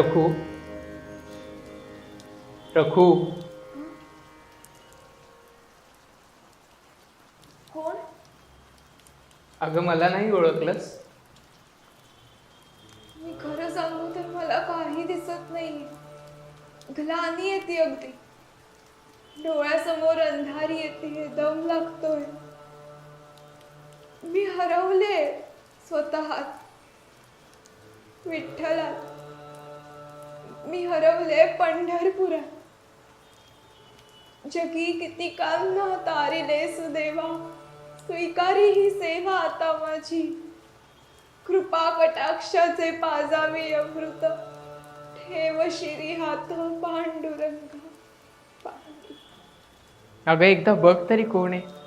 रखू. रखू. कोण? अगं मला नाही ओळखलंस. मी खरं सांगू तर मला काही दिसत नाही. ग्लानी येते अगदी. डोळ्यासमोर अंधारी येते दम लागतोय. मी हरवले स्वतःत. विठ्ठलात. मी हरवले पंढरपुरात. जगी किती कांना तारिले सुदेवा. स्वीकारी ही सेवा आता माझी. कृपा कटाक्षाचे पाजावी अमृत. ठेव शिरी हात पांडुरंग. अगं एकदा बघ तरी कोण आहे.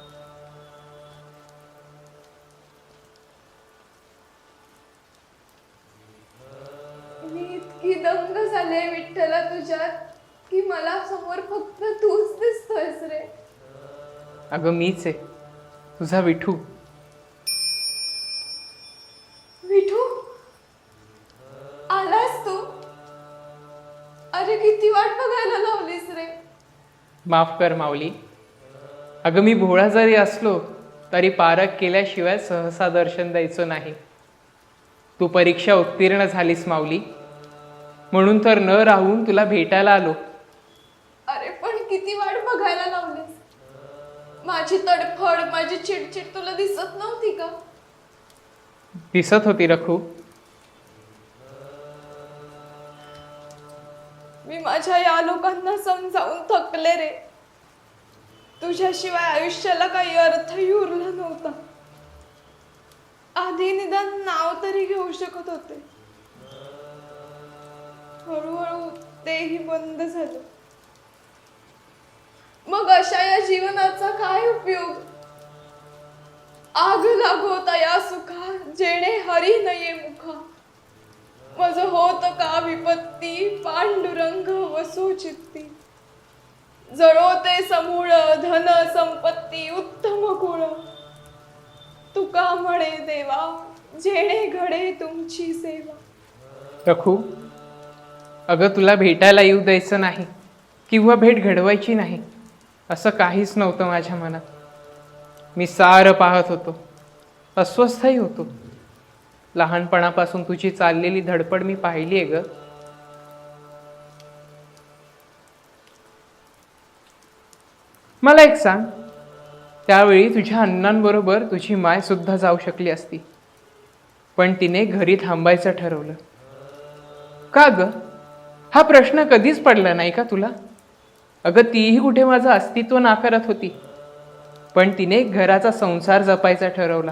इतकी दंग झाले विठ्ठला तुझ्यात की मला समोर फक्त तूच दिसतोयस रे. अगं मीच आहे. तुझा विठू. विठू? आलास तू? अरे किती वाट बघायला लावलीस रे. माफ कर माऊली. अगं मी भोळा जरी असलो तरी पारख केल्याशिवाय सहसा दर्शन द्यायचं नाही. तू परीक्षा उत्तीर्ण झालीस माऊली. म्हणून तर न राहून तुला भेटायला आलो. अरे पण किती वाट बघायला लावलीस? माझी तडफड माझी चिडचिड तुला दिसत नव्हती का? दिसत होती रखू. मी माझ्या या लोकांना समजावून थकले रे. तुझ्याशिवाय आयुष्याला काही अर्थही उरला नव्हता. आधी निदान नाव तरी घेऊ शकत होते. हळूहळू तेही बंद झालं. मग अशा या जीवनाचा काय उपयोग? आग लागोता या सुखा जेणे हरी नये मुखा. मज होत का विपत्ती? पांडुरंग वसू चित्ती जळोते समूळ धन संपत्ती उत्तम कुळ तुका म्हणे देवा जेणे घडे तुमची सेवा. रखू अगं तुला भेटायला येऊ द्यायचं नाही किंवा भेट घडवायची नाही असं काहीच नव्हतं माझ्या मनात. मी सारं पाहत होतो अस्वस्थही होतो. लहानपणापासून तुझी चाललेली धडपड मी पाहिली आहे ग. मला एक सांग त्यावेळी तुझ्या अण्णांबरोबर तुझी माय सुद्धा जाऊ शकली असती पण तिने घरी थांबायचं ठरवलं. का ग? हा प्रश्न कधीच पडला नाही का तुला? अगं तीही कुठे माझं अस्तित्व नाकारत होती. पण तिने घराचा संसार जपायचा ठरवला.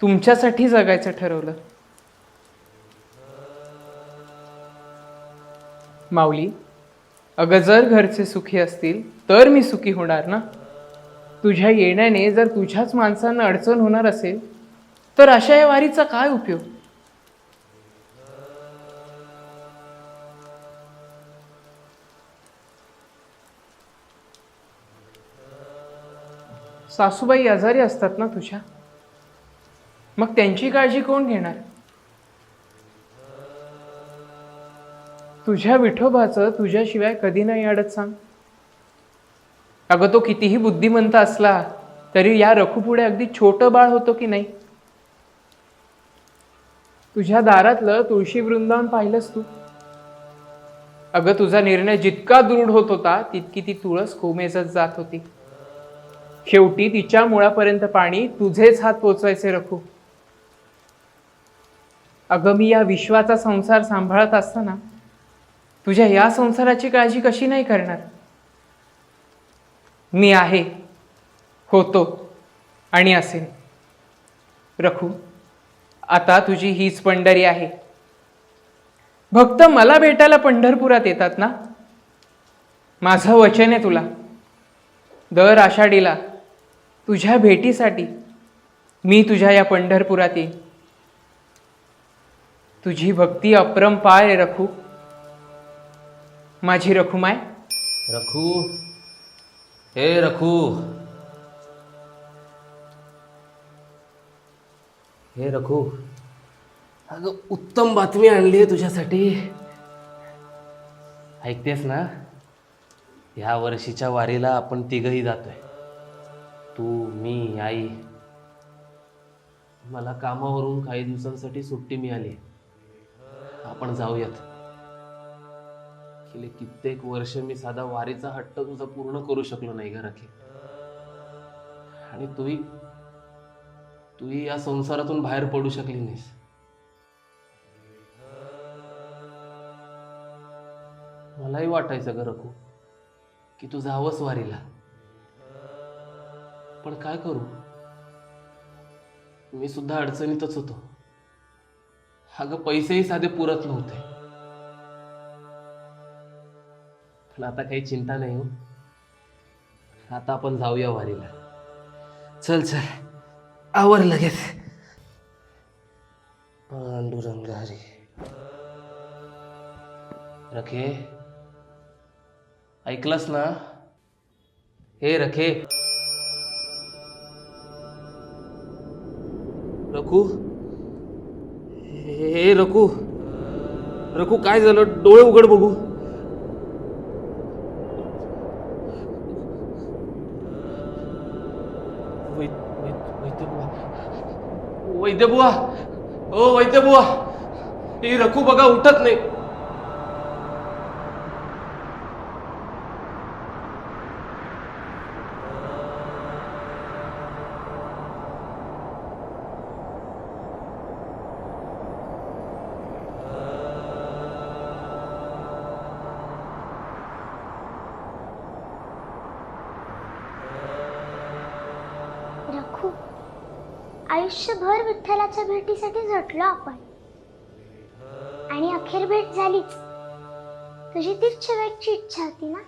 तुमच्यासाठी जगायचं ठरवलं. माऊली अगं जर घरचे सुखी असतील तर मी सुखी होणार ना? तुझ्या येण्याने जर तुझ्याच माणसांना अडचण होणार असेल तर अशा या वारीचा काय उपयोग? सासूबाई आजारी असतात ना तुझ्या? मग त्यांची काळजी कोण घेणार? तुझ्या विठोबाचं तुझ्याशिवाय कधी नाही अडत सांग. अगं तो कितीही बुद्धिमंत असला तरी या रखूपुढे अगदी छोटं बाळ होतो की नाही? तुझ्या दारातलं तुळशी वृंदावन पाहिलंस तू. अगं तुझा निर्णय जितका दृढ होत होता तितकी ती तुळस कोमेजत जात होती. शेवटी तिच्या मुळापर्यंत पाणी तुझेच हात पोचवायचे रखू अगं मी या विश्वाचा संसार सांभाळत असताना तुझ्या या संसाराची काळजी कशी नाही करणार? मी आहे होतो आणि असेन. रखू आता तुझी हीच पंढरी आहे. भक्त मला भेटायला पंढरपुरात येतात ना? माझं वचन आहे तुला. दर आषाढीला तुझ्या भेटीसाठी मी तुझ्या या पंढरपुरात येईन. तुझी भक्ती अपरंपार आहे रखू. माझी रखुमाय रखू. हे रखू. हे रखू. अगं उत्तम बातमी आणली आहे तुझ्यासाठी. ऐकतेस ना? ह्या वर्षीच्या वारीला आपण तिघही जातोय. तू मी आई. मला कामावरून काही दिवसांसाठी सुट्टी मिळाली. आपण जाऊयात. गेले कित्येक वर्ष मी साधा वारीचा हट्ट तुझा पूर्ण करू शकलो नाही घरातले. आणि तूही तूही या संसारातून बाहेर पडू शकली नाहीस. मलाही वाटायचं गरखू की तू जावंस वारीला. पण काय करू? मी सुद्धा अडचणीतच होतो. अगं पैसेही साधे पुरत नव्हते. पण आता काही चिंता नाही हो. आता आपण जाऊया वारीला. चल चल. आवर लगेच. पांडुरंग हरी रखे. ऐकलंस ना? हे रखे. रखू हे रखू रखू काय झालं? डोळे उघड बघू. वै- वै- वैद्यबुवा. वैद्यबुवा. ओ वैद्यबुवा. ही रखू बघा उठत नाही. आयुष्यभर विठ्ठलाच्या भेटीसाठी झटलो आपण. आणि अखेर भेट झालीच. तुझी तीच शेवटची इच्छा होती ना?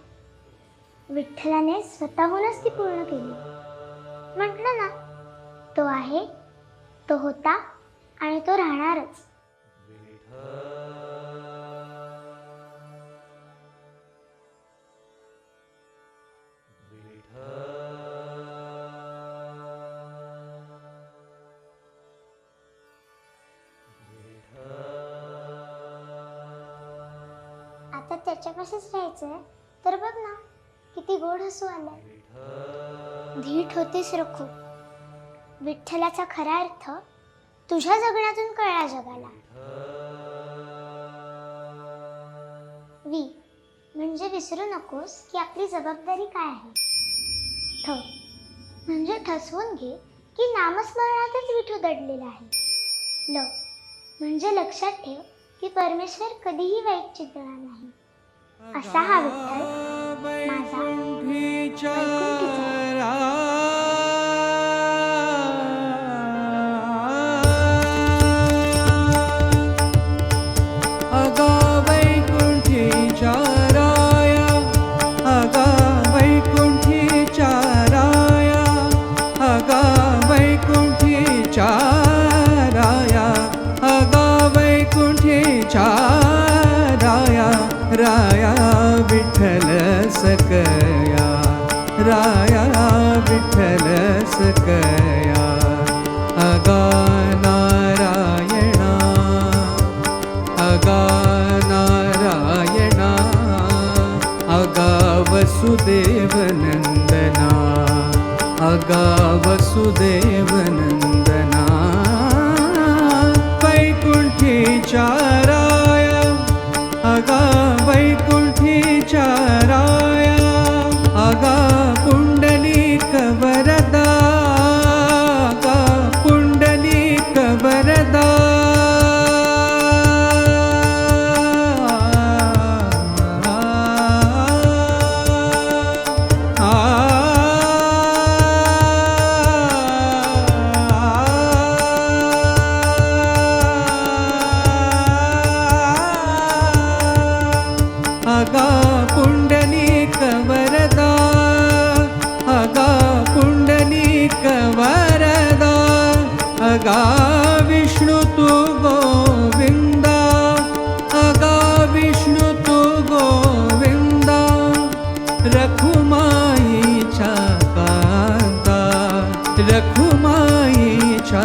विठ्ठलाने स्वतःहूनच ती पूर्ण केली. म्हटलं ना तो आहे तो होता आणि तो राहणारच. आता राहायचं. तर बघ ना किती गोड हसू आलं धीट होतीस रखू. विठ्ठलाचा खरा अर्थ तुझ्या जगण्यातून कळला जगाला. वी म्हणजे विसरू नकोस की आपली जबाबदारी काय आहे. ठ म्हणजे ठसवून घे की नामस्मरणातच विठू दडलेला आहे. ल म्हणजे लक्षात ठेव की परमेश्वर कधीही वाईट चिंतणार नाही. असा हा विठ्ठल माझा. सके रखु माये छा